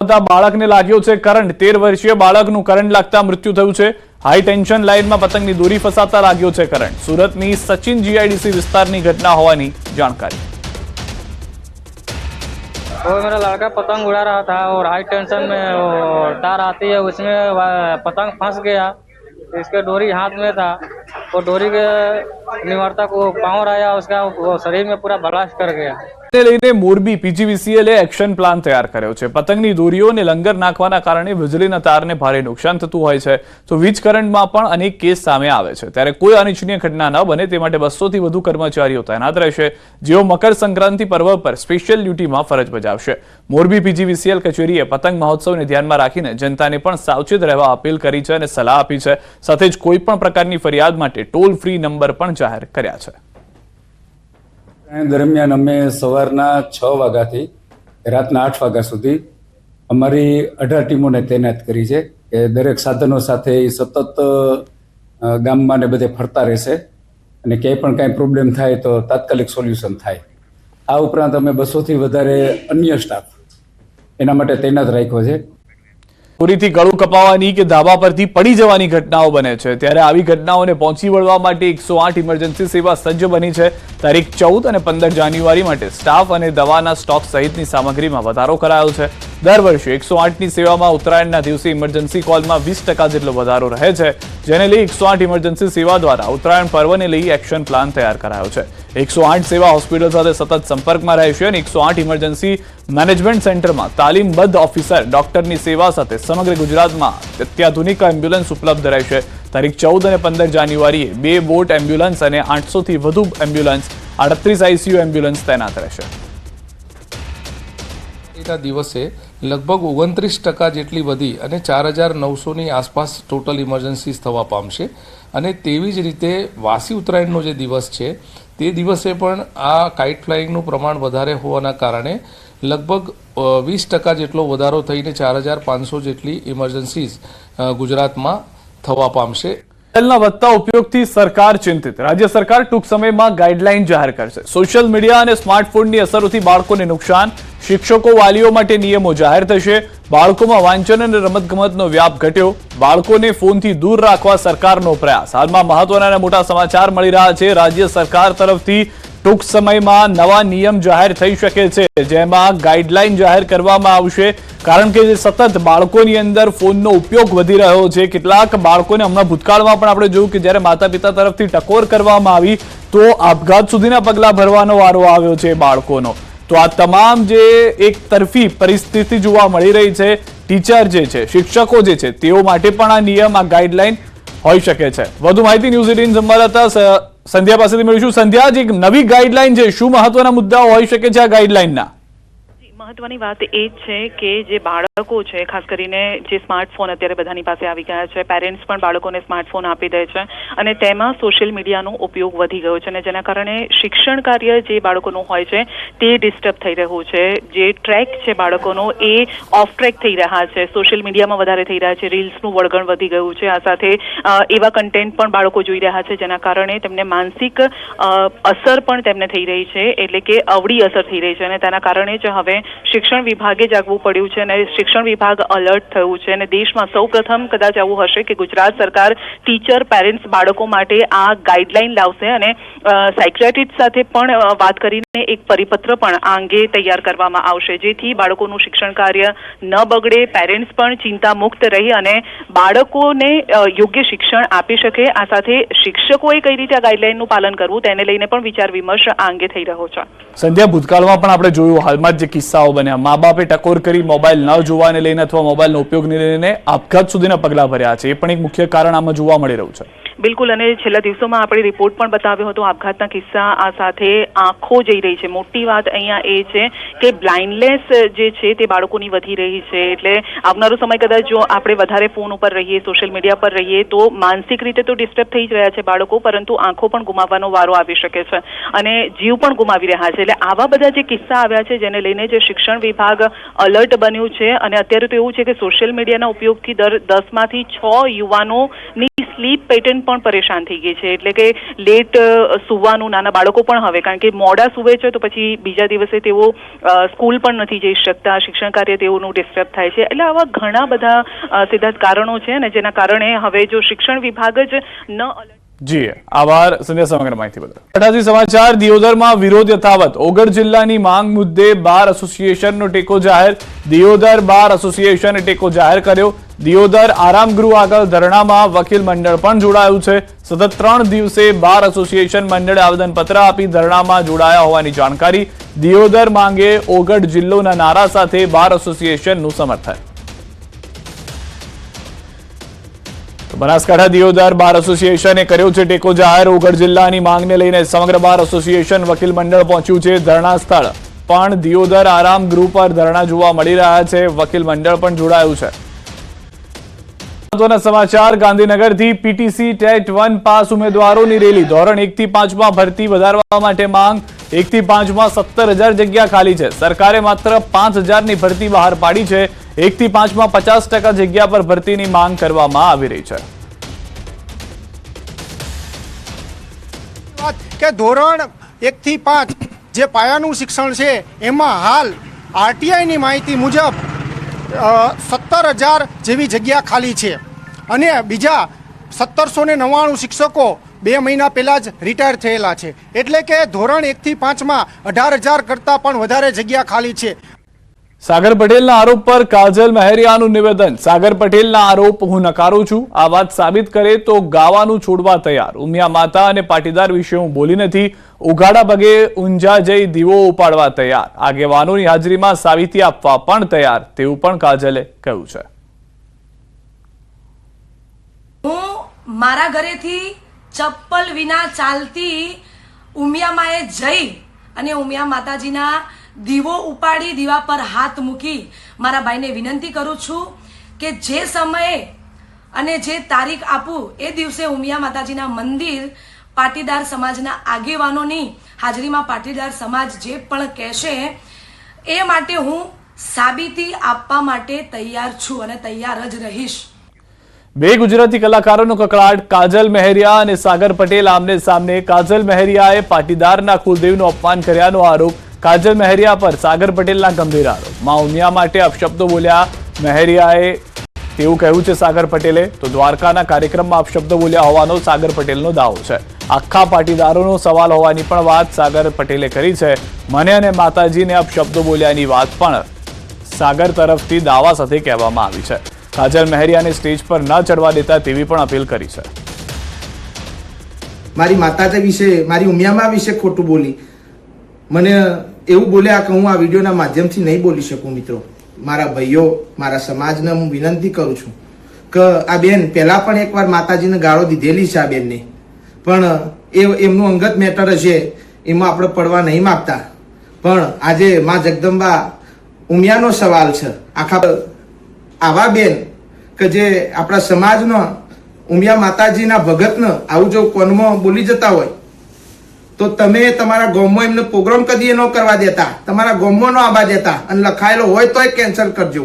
આવતા બાળકને લાગ્યો છે કરંટ તેર વર્ષીય બાળકનું કરંટ લાગતા મૃત્યુ થયું છે હાઈ ટેન્શન લાઇનમાં પતંગની દોરી ફસાતા લાગ્યો છે કરંટ સુરતની સચિન જીઆઈડીસી વિસ્તારની ઘટના હોવાની જાણકારી वो मेरा लड़का पतंग उड़ा रहा था और हाई टेंशन में वो तार आती है उसमें वा- पतंग फंस गया इसके डोरी हाथ में था वो डोरी के निवर्तक वो पाँव आया उसका वो शरीर में पूरा ब्लास्ट कर गया ને લઈને મોરબી પીજીવીસીએલે એક્શન પ્લાન તૈયાર કર્યો છે પતંગની દોરીઓને લંગર નાખવાના કારણે વીજળીના તારને ભારે નુકસાન થતું હોય છે તો વીજ કરંટમાં પણ અનેક કેસ સામે આવે છે ત્યારે કોઈ અનિચ્છનીય ઘટના ન બને તે માટે બસોથી વધુ કર્મચારીઓ તૈનાત રહેશે જેઓ મકર સંક્રાંતિ પર્વ પર સ્પેશિયલ ડ્યુટીમાં ફરજ બજાવશે મોરબી પીજીવીસીએલ કચેરીએ પતંગ મહોત્સવને ધ્યાનમાં રાખીને જનતાને પણ સાવચેત રહેવા અપીલ કરી છે અને સલાહ આપી છે સાથે જ કોઈ પણ પ્રકારની ફરિયાદ માટે ટોલ ફ્રી નંબર પણ જાહેર કર્યા છે. દરમિયાન અમે સવારના છ વાગ્યાથી રાતના આઠ વાગ્યા સુધી અમારી અઢાર ટીમોને તૈનાત કરી છે કે દરેક સાધનો સાથે સતત ગામમાં ને બધે ફરતા રહેશે અને ક્યાંય પણ કાંઈ પ્રોબ્લેમ થાય તો તાત્કાલિક સોલ્યુશન થાય. આ ઉપરાંત અમે બસોથી વધારે અન્ય સ્ટાફ એના માટે તૈનાત રાખ્યો છે. ચોરીથી ગળું કપાવાની કે ધાબા પરથી પડી જવાની ઘટનાઓ બને છે. ત્યારે આવી ઘટનાઓને પહોંચી વળવા માટે એકસો આઠ ઇમરજન્સી સેવા સજ્જ બની છે. તારીખ ચૌદ અને પંદર જાન્યુઆરી માટે સ્ટાફ અને દવાના સ્ટોક સહિતની સામગ્રીમાં વધારો કરાયો છે. દર વર્ષે એકસો આઠની સેવામાં ઉત્તરાયણના દિવસે ઇમરજન્સી કોલમાં વીસ ટકા જેટલો વધારો રહે છે, જેને લઈ એકસો આઠ ઇમરજન્સી સેવા દ્વારા ઉત્તરાયણ પર્વને લઈ એક્શન પ્લાન તૈયાર કરાયો છે. એકસો આઠ સેવા હોસ્પિટલ સાથે સતત સંપર્કમાં રહેશે અને એકસો આઠ ઇમરજન્સી મેનેજમેન્ટ સેન્ટરમાં તાલીમબદ્ધ ઓફિસર ડોક્ટરની સેવા સાથે સમગ્ર ગુજરાતમાં અત્યાધુનિક એમ્બ્યુલન્સ ઉપલબ્ધ રહેશે. તારીખ ચૌદ અને પંદર જાન્યુઆરીએ બે બોટ એમ્બ્યુલન્સ અને આઠસોથી વધુ એમ્બ્યુલન્સ આડત્રીસ આઈસીયુ એમ્બ્યુલન્સ તૈનાત રહેશે. દિવસે લગભગ ઓગણત્રીસ ટકા જેટલી વધી અને ચાર હજાર નવસોની આસપાસ ટોટલ ઇમરજન્સીસ થવા પામશે. અને તેવી જ રીતે વાસી ઉત્તરાયણનો જે દિવસ છે, તે દિવસે પણ આ કાઇટ ફ્લાઇંગનું પ્રમાણ વધારે હોવાના કારણે લગભગ વીસ ટકા જેટલો વધારો થઈને ચાર હજાર પાંચસો જેટલી ઇમરજન્સીસ ગુજરાતમાં થવા પામશે. મોબાઈલના વધતા ઉપયોગથી સરકાર ચિંતિત. રાજ્ય સરકાર ટૂંક સમયમાં ગાઈડલાઈન જાહેર કરશે. સોશિયલ મીડિયા અને સ્માર્ટફોનની અસરોથી બાળકોને નુકસાન, શિક્ષકો વાલીઓ માટે નિયમો જાહેર થશે, બાળકોમાં વાંચન અને રમતગમતનો વ્યાપ ઘટ્યો, બાળકોને ફોનથી દૂર રાખવા સરકારનો પ્રયાસ. હાલમાં મહત્વના અને મોટા સમાચાર મળી રહ્યા છે. રાજ્ય સરકાર તરફથી ટૂંક સમયમાં નવા નિયમ જાહેર થઈ શકે છે, જેમાં ગાઈડલાઈન જાહેર કરવામાં આવશે. કારણ કે જે સતત બાળકોની અંદર ફોનનો ઉપયોગ વધી રહ્યો છે, કેટલાક બાળકોને હમણાં ભૂતકાળમાં પણ આપણે જોયું કે જ્યારે માતા પિતા તરફથી ટકોર કરવામાં આવી, તો આપઘાત સુધીના પગલાં ભરવાનો વારો આવ્યો છે બાળકોનો. તો આ તમામ જે એક તરફી પરિસ્થિતિ જોવા મળી રહી છે, ટીચર જે છે, શિક્ષકો જે છે, તેઓ માટે પણ આ નિયમ, આ ગાઈડલાઈન હોઈ શકે છે. વધુ માહિતી ન્યૂઝ એટીન સંવાદદાતા સંધ્યા પાસેથી મેળવીશું સંધ્યા, જે એક નવી ગાઈડલાઈન છે, શું મહત્વના મુદ્દાઓ હોઈ શકે છે આ ગાઈડલાઈનના મહત્વની વાત એ જ છે કે જે બાળકો છે, ખાસ કરીને જે સ્માર્ટફોન અત્યારે બધાની પાસે આવી ગયા છે પેરેન્ટ્સ પણ બાળકોને સ્માર્ટફોન આપી દે છે અને તેમાં સોશિયલ મીડિયાનો ઉપયોગ વધી ગયો છે અને જેના કારણે શિક્ષણ કાર્ય જે બાળકોનું હોય છે, તે ડિસ્ટર્બ થઈ રહ્યું છે. જે ટ્રેક છે બાળકોનો એ ઓફ ટ્રેક થઈ રહ્યા છે. સોશિયલ મીડિયામાં વધારે થઈ રહ્યા છે. રીલ્સનું વળગણ વધી ગયું છે. આ સાથે એવા કન્ટેન્ટ પણ બાળકો જોઈ રહ્યા છે જેના કારણે તેમને માનસિક અસર પણ તેમને થઈ રહી છે. એટલે કે અવળી અસર થઈ રહી છે અને તેના કારણે જ હવે શિક્ષણ વિભાગે જાગવું પડ્યું છે અને શિક્ષણ વિભાગ અલર્ટ થયું છે અને દેશમાં સૌ પ્રથમ કદાચ આવું હશે કે ગુજરાત સરકાર ટીચર પેરેન્ટ્સ બાળકો માટે આ ગાઈડલાઈન લાવશે અને સાયક્રેટિસ્ટ સાથે પણ વાત કરીને એક પરિપત્ર પણ આ અંગે તૈયાર કરવામાં આવશે. જેથી બાળકોનું શિક્ષણ કાર્ય ન બગડે પેરેન્ટ્સ પણ ચિંતા મુક્ત રહી અને બાળકોને યોગ્ય શિક્ષણ આપી શકે. આ સાથે શિક્ષકોએ કઈ રીતે આ ગાઈડલાઈનનું પાલન કરવું, તેને લઈને પણ વિચાર વિમર્શ આ અંગે થઈ રહ્યો છે. સંધ્યા, ભૂતકાળમાં પણ આપણે જોયું, હાલમાં જે જે કિસ્સાઓ બન્યા. મા બાપે ટકોર કરી મોબાઈલ ન જોવાને લઈને અથવા મોબાઈલનો ઉપયોગને લઈને આપઘાત સુધીના પગલા ભર્યા છે. એ પણ એક મુખ્ય કારણ આમાં જોવા મળી રહ્યું છે. બિલકુલ, અને છેલ્લા દિવસોમાં આપણે રિપોર્ટ પણ બતાવ્યો હતો આપઘાતના કિસ્સા, આ સાથે આંખો જઈ રહી છે. મોટી વાત અહીંયા એ છે કે બ્લાઇન્ડનેસ જે છે તે બાળકોની વધી રહી છે. એટલે આવનારો સમય કદાચ જો આપણે વધારે ફોન ઉપર રહીએ સોશિયલ મીડિયા પર રહીએ, તો માનસિક રીતે તો ડિસ્ટર્બ થઈ જ રહ્યા છે બાળકો, પરંતુ આંખો પણ ગુમાવવાનો વારો આવી શકે છે. અને જીવ પણ ગુમાવી રહ્યા છે. એટલે આવા બધા જે કિસ્સા આવ્યા છે, જેને લઈને જે શિક્ષણ વિભાગ અલર્ટ બન્યું છે, અને અત્યારે તો એવું છે કે સોશિયલ મીડિયાના ઉપયોગથી દર દસમાંથી છ યુવાનોની સ્લીપ પેટર્ન પણ પરેશાન થઈ ગઈ છે. એટલે કે લેટ સુવાનું નાના બાળકો પણ હવે, કારણ કે મોડા સુવે છે, તો પછી બીજા દિવસે તેઓ સ્કૂલ પણ નથી જઈ શકતા, શિક્ષણ કાર્ય તેઓનું ડિસ્ટર્બ થાય છે. એટલે આવા ઘણા બધા સિદ્ધાર્થ કારણો છે અને જેના કારણે હવે જો શિક્ષણ વિભાગ જ ન જી, આભાર. સંધ્યા સમગ્ર માહિતી બદલ. અઠાસી સમાચાર, દિયોદરમાં વિરોધ યથાવત. ઓગળ જિલ્લાની માંગ મુદ્દે બાર એસોસિએશનનો ટેકો જાહેર. દિયોદર બાર એસોસિએશને ટેકો જાહેર કર્યો. દિયોદર આરામગૃહ આગળ ધરણામાં વકીલ મંડળ પણ જોડાયું છે. સતત ત્રણ દિવસે બાર એસોસિએશન મંડળે આવેદનપત્ર આપી ધરણામાં જોડાયા હોવાની જાણકારી દિયોદર માંગે ઓગઢ જિલ્લોના નારા સાથે બાર એસોસિએશનનું સમર્થન. બનાસકાંઠા દિયોદર બાર એસોસિએશને કર્યો છે ટેકો જાહેર. ઓગઢ જિલ્લાની માંગને લઈને સમગ્ર બાર એસોસિએશન વકીલ મંડળ પહોંચ્યું છે ધરણા સ્થળ. પણ દિયોદર આરામ ગૃહ પર ધરણા જોવા મળી રહ્યા છે. વકીલ મંડળ પણ જોડાયું છે. સમાચાર. ગાંધીનગરથી પીટીસી ટેટ વન પાસ ઉમેદવારોની રેલી. ધોરણ એક થી પાંચમાં ભરતી વધારવા માટે માંગ. એક થી પાંચમાં સત્તર હજાર જગ્યા ખાલી છે. સરકારે માત્ર પાંચ હજારની ભરતી બહાર પાડી છે. એક થી પાંચમાં પચાસ ટકા જગ્યા પર ભરતીની માંગ કરવામાં આવી રહી છે. ધોરણ કે ધોરણ એકથી પાંચ જે પાયાનું શિક્ષણ છે, એમાં હાલ આરટીઆઈની માહિતી મુજબ સત્તર હજાર જેવી જગ્યા ખાલી છે. અને બીજા સત્તરસો ને નવ્વાણું શિક્ષકો બે મહિના પહેલાં જ રિટાયર થયેલા છે. એટલે કે ધોરણ એકથી પાંચમાં અઢાર હજાર કરતાં પણ વધારે જગ્યા ખાલી છે. સાગર પટેલના આરોપ પર કાજલ મહેરિયાનું નિવેદન. સાગર પટેલના આરોપ, હું નકારું છું. આ વાત સાબિત કરે તો ગાવાનું છોડવા તૈયાર. ઉમિયા માતા અને પાટીદાર વિશે હું બોલી નથી. ઉઘાડા પગે ઊંઝા જઈ દીવો ઉપાડવા તૈયાર. આગેવાનોની હાજરીમાં સાવિતી આપવા પણ તૈયાર. તેવું પણ કાજલે કહ્યું છે. હું મારા ઘરેથી ચપ્પલ વિના ચાલતી ઉમિયામાએ જઈ અને ઉમિયા માતાજીના દીવો ઉપાડી, દીવા પર હાથ મૂકી મારા ભાઈને વિનંતી કરું છું કે જે સમયે અને જે તારીખ આપું, એ દિવસે ઉમિયા માતાજીના મંદિર પાટીદાર સમાજના આગેવાનોની હાજરીમાં પાટીદાર સમાજ જે પણ કહેશે, એ માટે હું સાબિતી આપવા માટે તૈયાર છું અને તૈયાર જ રહીશ. બે ગુજરાતી કલાકારોનો કકળાટ, કાજલ મહેરિયા અને સાગર પટેલ આમને સામને કાજલ મહેરિયાએ પાટીદારના કુલદેવનું અપમાન કર્યાનો આરોપ, કાજલ મહેરિયા પર સાગર પટેલના ગંભીર આરોપ. માં ઉમિયા માટે અપશબ્દો બોલ્યા, મહેરિયાએ તેવું કહ્યું છે સાગર પટેલે, તો દ્વારકાના કાર્યક્રમમાં અપશબ્દો બોલ્યા હોવાનો સાગર પટેલનો દાવો છે. આખા પાટીદારોનો સવાલ હોવાની પણ વાત સાગર પટેલે કરી છે. મને અને માતાજીને અપશબ્દો બોલ્યાની વાત પણ સાગર તરફથી દાવા સાથે કહેવામાં આવી છે. કાજલ મહેરિયાને સ્ટેજ પર ન ચડવા દેતા તેવી પણ અપીલ કરી છે. મારી માતાજી વિશે, મારી ઉમિયામાં વિશે ખોટું બોલી. મને એવું બોલ્યા કે હું આ વિડીયોના માધ્યમથી નહીં બોલી શકું મિત્રો. મારા ભાઈઓ, મારા સમાજને હું વિનંતી કરું છું કે આ બેન પહેલાં પણ એકવાર માતાજીને ગાળો દીધેલી છે આ બેનને. પણ એ એમનું અંગત મેટર હશે એમાં આપણે પડવા નહીં માગતા. પણ આજે માં જગદંબા ઉમિયાનો સવાલ છે. આખા આવા બેન કે જે આપણા સમાજનો ઉમિયા માતાજીના ભગતને આવું જો કોનમાં બોલી જતા હોય, તો તમે તમારા ગામમાં એમને પ્રોગ્રામ કદી ન કરવા દેતા. તમારા ગામમાં ન આવવા દેતા. અને લખાયેલો હોય તોય કેન્સલ કરજો.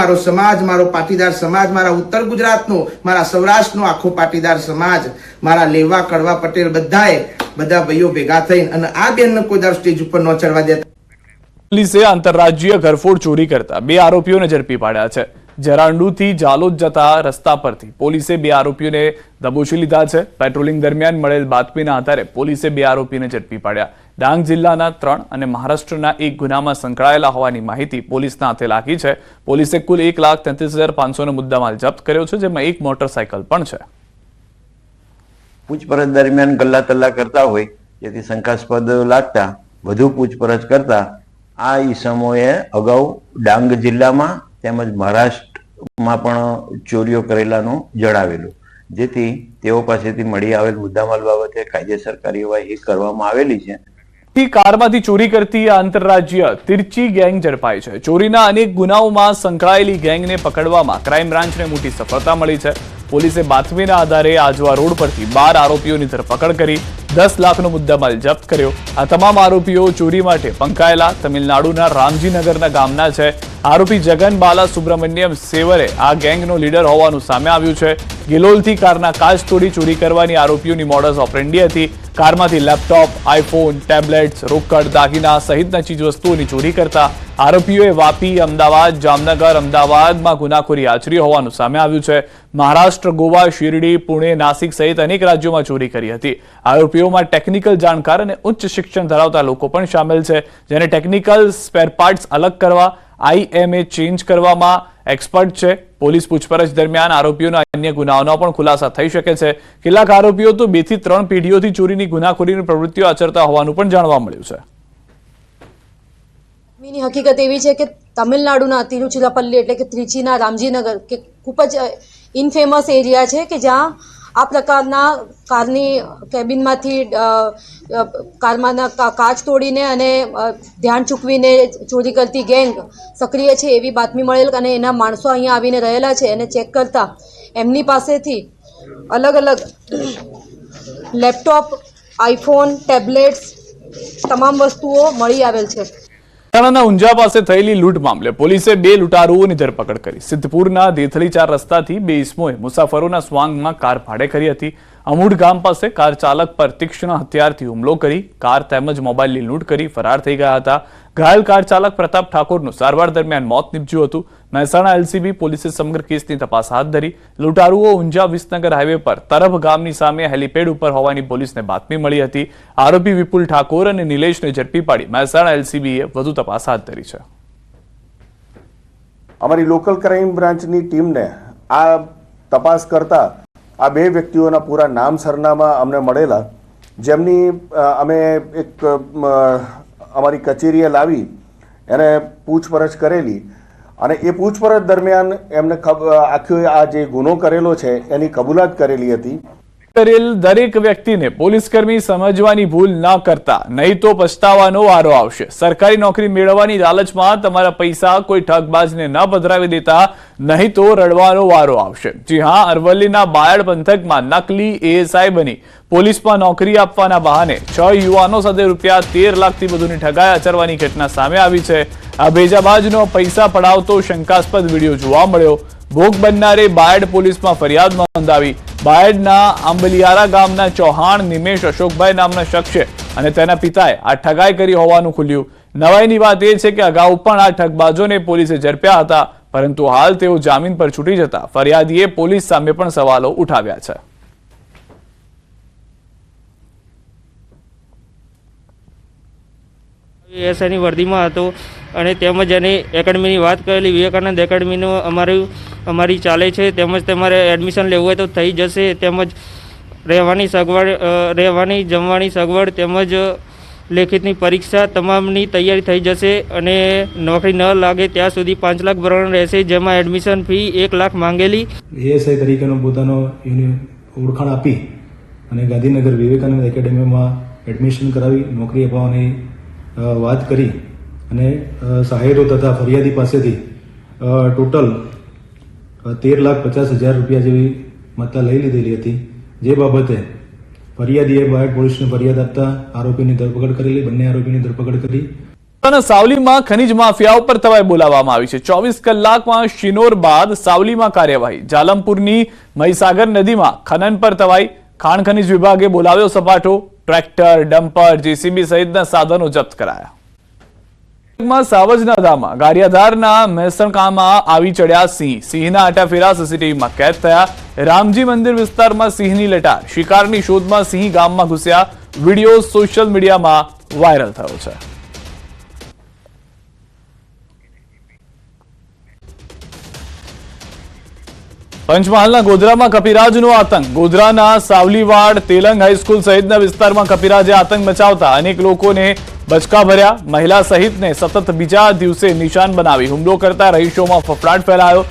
મારો સમાજ, મારો પાટીદાર સમાજ, મારા ઉત્તર ગુજરાતનો, મારા સૌરાષ્ટ્રનો આખો પાટીદાર સમાજ, મારા લેવા કડવા પટેલ બધાએ બધા ભાઈઓ ભેગા થઈને અને આ બેનને કોઈ દર સ્ટેજ ઉપર ન ચડવા દેતા. પોલીસે આંતરરાજ્ય ઘરફોડ ચોરી કરતા બે આરોપીઓને ઝડપી પાડ્યા છે. જરાંડુથી જાલોદ જતા રસ્તા પરથી પોલીસે બે આરોપીઓને દબોચી લીધા છે. પેટ્રોલિંગ દરમિયાન મળેલ બાતમીના આધારે પોલીસે બે આરોપીને ઝડપી પાડ્યા. ડાંગ જિલ્લાના ત્રણ અને મહારાષ્ટ્રના એક ગુનામાં સંકળાયેલા હોવાની માહિતી પોલીસના હાથે લાગી છે. પોલીસે કુલ એક લાખ તેત્રીસ હજાર પાંચસોનો મુદ્દામાલ જપ્ત કર્યો છે, જેમાં એક મોટરસાયકલ પણ છે. પૂછપરછ દરમિયાન ગલ્લા તલ્લા કરતા હોય, જેથી શંકાસ્પદ લાગતા, વધુ પૂછપરછ કરતા, આ ઈસમોએ અગાઉ ડાંગ જિલ્લામાં તેમજ મહારાષ્ટ્રમાં પણ ચોરીઓ કરેલાનું જણાવેલું. જેથી તેઓ પાસેથી મળી આવેલ મુદ્દામાલ બાબતે કાયદેસર કાર્યવાહી કરવામાં આવેલી છે. કારમાંથી ચોરી કરતી આંતરરાજ્ય તિરચી ગેંગ ઝડપાઈ છે. ચોરીના અનેક ગુનાઓમાં સંકળાયેલી ગેંગને પકડવામાં ક્રાઇમ બ્રાન્ચને મોટી સફળતા મળી છે. પોલીસે બાતમીના આધારે આજવા રોડ પરથી બાર આરોપીઓની ધરપકડ કરી દસ લાખનો મુદ્દામાલ જપ્ત કર્યો. આ તમામ આરોપીઓ ચોરી માટે પંકાયેલા તમિલનાડુના રામજીનગરના ગામના છે. આરોપી જગન બાલા સુબ્રમણ્યમ સેવરે આ ગેંગનો લીડર હોવાનું સામે આવ્યું છે. ગિલોલથી કારના કાચ તોડી ચોરી કરવાની આરોપીઓની મોડસ ઓપરેન્ડી હતી. કારમાંથી લેપટોપ આઈફોન ટેબ્લેટ્સ, રોકડ, દાગીના સહિતના ચીજવસ્તુઓની ચોરી કરતા આરોપીઓએ વાપી, અમદાવાદ, જામનગર, અમદાવાદમાં ગુનાખોરી આચરી હોવાનું સામે આવ્યું છે. મહારાષ્ટ્ર, ગોવા, શિરડી, પુણે, નાસિક સહિત અનેક રાજ્યોમાં ચોરી કરી હતી. આરોપીઓમાં ટેકનિકલ જાણકાર અને ઉચ્ચ શિક્ષણ ધરાવતા લોકો પણ સામેલ છે, જેને ટેકનિકલ સ્પેરપાર્ટ્સ અલગ કરવા આઈએમએ ચેન્જ કરવામાં એક્સપર્ટ છે. પોલીસ પૂછપરછ દરમિયાન આરોપીઓના અન્ય ગુનાઓનો પણ ખુલાસા થઈ શકે છે. કેટલાક આરોપીઓ તો બેથી ત્રણ પેઢીઓથી ચોરીની ગુનાખોરીની પ્રવૃત્તિઓ આચરતા હોવાનું પણ જાણવા મળ્યું છે. ની હકીકત એવી છે કે તમિલનાડુના તિરુચિરાપલ્લી એટલે કે ત્રિચીના રામજીનગર, કે ખૂબ જ ઇનફેમસ એરિયા છે કે જ્યાં આ પ્રકારના કારની કેબિનમાંથી કારમાંના કાચ તોડીને અને ધ્યાન ચૂકવીને ચોરી કરતી ગેંગ સક્રિય છે એવી બાતમી મળેલ અને એના માણસો અહીંયા આવીને રહેલા છે અને ચેક કરતા એમની પાસેથી અલગ અલગ લેપટોપ, આઈફોન, ટેબ્લેટ્સ, તમામ વસ્તુઓ મળી આવેલ છે. મહેસાણાના ઊંઝા પાસે થયેલી લૂંટ મામલે પોલીસે બે લૂંટારુઓની ધરપકડ કરી. સિદ્ધપુરના દેથળી ચાર રસ્તાથી બે ઇસમોએ મુસાફરોના સ્વાંગમાં કાર ભાડે કરી હતી. અમૂઢ ગામ પાસે કાર ચાલક પર તીક્ષ્ણ હથિયારથી હુમલો કરી, કાર તેમજ મોબાઈલની લૂંટ કરી ફરાર થઈ ગયા હતા. ઘાયલ કાર ચાલક પ્રતાપ ઠાકોરનું સારવાર દરમિયાન મોત નીપજ્યું હતું. મહેસાણા એલસીબી પોલીસે સમગ્ર કેસની તપાસ હાથ ધરી. લૂંટારુઓ ઊંઝા વિસનગર હાઈવે પર તરફ ગામની સામે હેલીપેડ ઉપર હોવાની પોલીસને બાતમી મળી હતી. આરોપી વિપુલ ઠાકોર અને નિલેશને ઝડપી પાડી મહેસાણા એલસીબીએ વધુ તપાસ હાથ ધરી છે. અમારી લોકલ ક્રાઇમ બ્રાન્ચની ટીમને આ તપાસ કરતા આ બે વ્યક્તિઓના પૂરા નામ સરનામા અમને મળેલા. જેમની અમે એક અમારી કચેરીએ લાવી, એને પૂછપરછ કરેલી. અને એ પૂછપરછ દરમિયાન એમને આખો આ જે ગુનો કરેલો છે, એની કબૂલાત કરેલી હતી. કરેલ દરેક વ્યક્તિને પોલીસકર્મી સમજવાની ભૂલ ન કરતા, નહીં તો પછતાવાનો વારો આવશે. સરકારી નોકરી મેળવવાની લાલચમાં તમારા પૈસા કોઈ ઠગબાજને ન પધરાવી દેતા, નહીં તો રડવાનો વારો આવશે. જી હા, અરવલ્લીના બાયડ પંથકમાં નકલી એએસઆઈ બની. પોલીસમાં નોકરી આપવાના બહાને છ યુવાનો સાથે રૂપિયા તેર લાખથી વધુની ઠગાઈ આચરવાની ઘટના સામે આવી છે. આ ભેજાબાજનો પૈસા પડાવતો શંકાસ્પદ વીડિયો જોવા મળ્યો. ભોગ બનનારે બાયડ પોલીસમાં ફરિયાદ નોંધાવી. બાયડના આંબલિયારા ગામના ચૌહાણ નિમેશ અશોકભાઈ નામના શખ્સે અને તેના પિતાએ આ ઠગાઈ કરી હોવાનું ખુલ્યું. નવાઈની વાત એ છે કે અગાઉ પણ આ ઠગબાજોને પોલીસે ઝડપ્યા હતા, પરંતુ હાલ તેઓ જામીન પર છૂટી જતા ફરિયાદીએ પોલીસ સામે પણ સવાલો ઉઠાવ્યા છે. એસઆઈની વર્દીમાં હતો અને તેમજ એની એકેડમીની વાત કરેલી, વિવેકાનંદ એકેડમીનું અમારું, અમારી ચાલે છે, તેમજ તમારે એડમિશન લેવું હોય તો થઈ જશે, તેમજ રહેવાની સગવડ રહેવાની, જમવાની સગવડ, તેમજ લેખિતની પરીક્ષા તમામની તૈયારી થઈ જશે અને નોકરી ન લાગે ત્યાં સુધી પાંચ લાખ ભરવાનું રહેશે, જેમાં એડમિશન ફી એક લાખ માંગેલી. એએસઆઈ તરીકેનો પોતાનો ઓળખાણ આપી અને ગાંધીનગર વિવેકાનંદ એકેડેમીમાં એડમિશન કરાવી, નોકરી અપાવવાની વાત કરી અને સહાયરો તથા ફરિયાદી પાસેથી ટોટલ તેર લાખ પચાસ હજાર રૂપિયા જેવી મત્તા લઈ લીધેલી હતી. જે બાબતે ફરિયાદીએ બાયડ પોલીસને ફરિયાદ આપતા આરોપીની ધરપકડ કરેલી, બંને આરોપીની ધરપકડ કરી. સાવલીમાં ખનીજ માફિયા ઉપર તવાઈ બોલાવવામાં આવી છે. ચોવીસ કલાકમાં શિનોર બાદ સાવલીમાં કાર્યવાહી. જાલમપુરની મહીસાગર નદીમાં ખનન પર તવાઈ ખાણ ખનીજ વિભાગે બોલાવ્યો સપાટો. ટ્રેક્ટર, ડમ્પર, જેસીબી સહિતના સાધનો જપ્ત કરાયા. સાવજના ધામા ગારિયાધારના મહેસણકામાં આવી ચડ્યા સિંહ. સિંહના આટાફેરા સીસીટીવીમાં કેદ થયા. રામજી મંદિર વિસ્તારમાં સિંહની લટાર. શિકારની શોધમાં સિંહ ગામમાં ઘૂસ્યા. વીડિયો સોશિયલ મીડિયામાં વાયરલ થયો છે. પંચમહાલના ગોધરામાં કપિરાજનો આતંક. ગોધરાના સાવલીવાડ તેલંગ હાઈસ્કૂલ સહિતના વિસ્તારમાં કપિરાજે આતંક મચાવતા અનેક લોકોને બચકા ભર્યા. મહિલા સહિતને સતત બીજા દિવસે નિશાન બનાવી હુમલો કરતા રહીશોમાં ફફડાટ ફેલાયો.